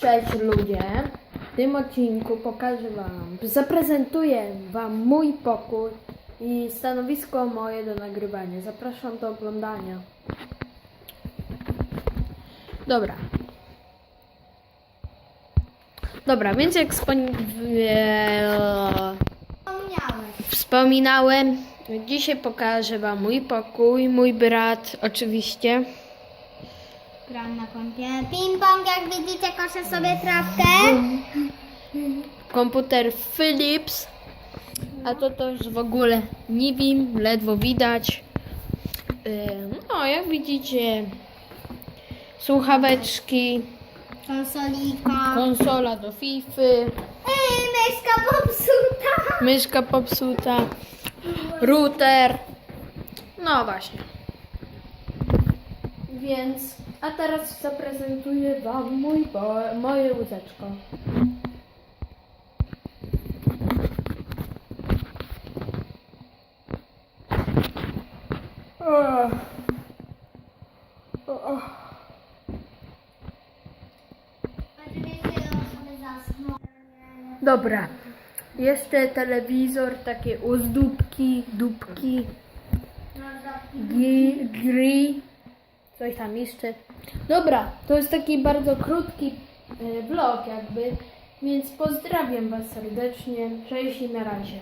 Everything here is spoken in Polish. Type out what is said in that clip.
Cześć ludzie. W tym odcinku pokażę wam, zaprezentuję wam mój pokój i stanowisko moje do nagrywania. Zapraszam do oglądania. Dobra. Dobra, więc jak wspominałem, dzisiaj pokażę wam mój pokój, mój brat oczywiście. Gram na kąpie. Ping-pong, jak widzicie, koszę sobie trawkę. komputer Philips, a to też w ogóle nie wiem, ledwo widać. No, jak widzicie, słuchaweczki, Konsolika. konsola do FIFA, Ej, myszka popsuta. myszka popsuta, router. No właśnie. Więc, a teraz zaprezentuję Wam mój bo- moje łóżeczko. Dobra. Jeszcze telewizor, takie uzdóbki, dupki, gi- gry, coś tam jeszcze. Dobra, to jest taki bardzo krótki e, vlog jakby, więc pozdrawiam Was serdecznie. Cześć i na razie.